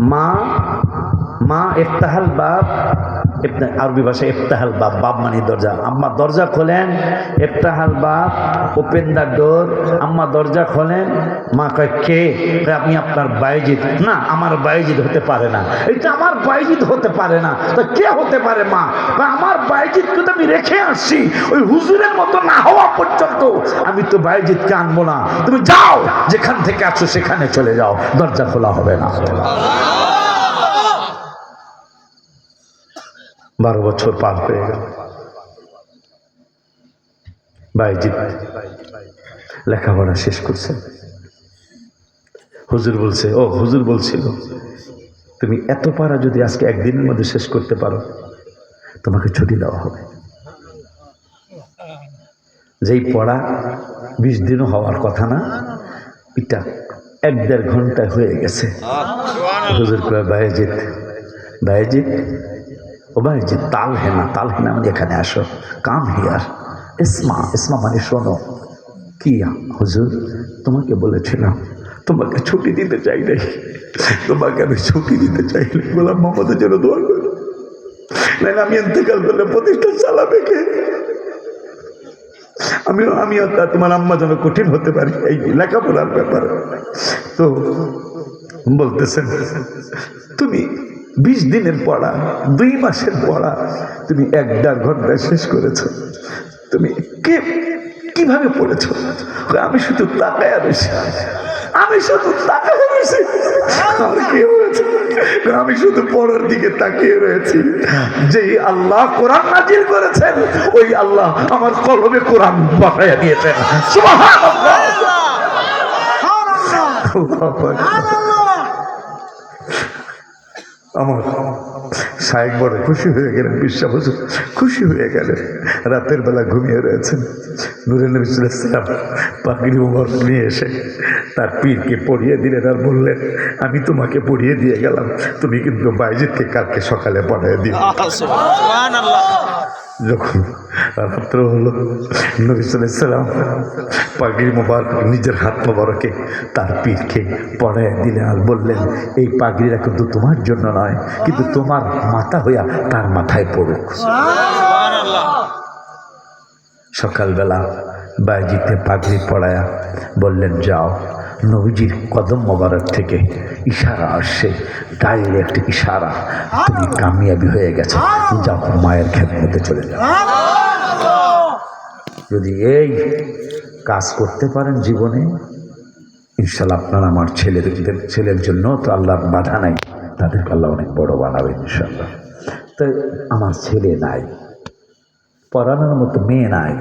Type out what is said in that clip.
মা মা ইফতাহাল বাপ আরবি ভাষায় ইফতাহাল বাপ বাব মানে দরজা। আম্মা দরজা খোলেন, ইফতাহাল বাপ ওপেন দ্য ডোর, আম্মা দরজা খোলেন, মা কয়, কে? আপনি আপনার বাইজিদ না, আমার বাইজিদ হতে পারে না। এটা আমার বাইজিদ হতে পারে না, তো কে হতে পারে মা? আমার বাইজিদকে তো আমি রেখে আসছি। ওই হুজুরের মতো না হওয়া আমি তো বাইজিদকে আনব না। তুমি যাও, যেখান থেকে আছো সেখানে চলে যাও, দরজা খোলা হবে না। বারো বছর পার হয়ে গেল। বাইজিৎ লেখাপড়া শেষ করছে। হুজুর বলছে, ও হুজুর বলছিল, তুমি এত পারা যদি আজকে একদিনের মধ্যে শেষ করতে পারো, তোমাকে ছুটি দেওয়া হবে। যেই পড়া বিশ দিনও হওয়ার কথা না, এটা এক দেড় ঘন্টায় হয়ে গেছে। ও বায়েজিৎ তাল হেনা তাল হে না মানে এখানে আসো। Come here. ইসমা ইসমা মানে শোনো, কি হুজুর, তোমাকে বলেছিলাম, তোমাকে ছুটি দিতে চাই নাই। তোমাকে আমি ছুটি দিতে চাইলে গোলাম মোহাম্মদের জন্য দোয়া করো। নাহলে আমি ইন্তেকাল প্রতিষ্ঠান চালাবে কে? আমিও আমিও তোমার আম্মা যেন কঠিন হতে পারি, এই লেখাপড়ার ব্যাপার। তো বলতেছেন, তুমি বিশ দিনের পড়া, দুই মাসের পড়া, তুমি এক দেড় ঘন্টায় শেষ করেছ। তুমি কে কীভাবে পড়েছো? আমি শুধু তাকায় রয়েছি। আমি শুধু তাকায় রয়েছি। আমার কি হয়েছে? আমি শুধু পড়ার দিকে তাকিয়ে রয়েছি। যেই আল্লাহ কোরআন নাজির করেছেন ওই আল্লাহ আমার কলমে কোরআন পাঠাইয়া দিয়েছেন। আমার সাহেব বড় খুশি হয়ে গেলেন, বিশ্বাস বছর খুশি হয়ে গেলেন। রাতের বেলা ঘুমিয়ে রয়েছেন। নুরেন ইসলাম পাগড়ি উমর নিয়ে এসে তার পীরকে পড়িয়ে দিলেন আর বললেন, আমি তোমাকে পড়িয়ে দিয়ে গেলাম। তুমি কিন্তু বাইজিৎকে কালকে সকালে পড়িয়ে দিও। যখন রাত্র হলো, নবী সালাম পাগড়ি মোবারক নিজের হাত মোবারকে তার পীরকে পড়ায় দিলেন আর বললেন, এই পাগড়িটা কিন্তু তোমার জন্য নয়, কিন্তু তোমার মাথা হইয়া তার মাথায় পড়ুক। সকালবেলা বাইজিতে পাগড়ি পড়ায়া বললেন, যাও। নবীজির কদম মোবারক থেকে ইশারা আসছে ডাইরেক্ট ইশারা। তুমি কামিয়াবি হয়ে গেছে, যাও মায়ের খেদমতে চলে যাও। যদি এই কাজ করতে পারেন জীবনে ইনশাল্লাহ আপনার আমার ছেলের ছেলের জন্য তো আল্লাহর বাধা নাই, তাদেরকে আল্লাহ অনেক বড় বানাবে ইনশাল্লাহ তো আমার ছেলে নাই, পড়ানোর মতো মেয়ে নাই।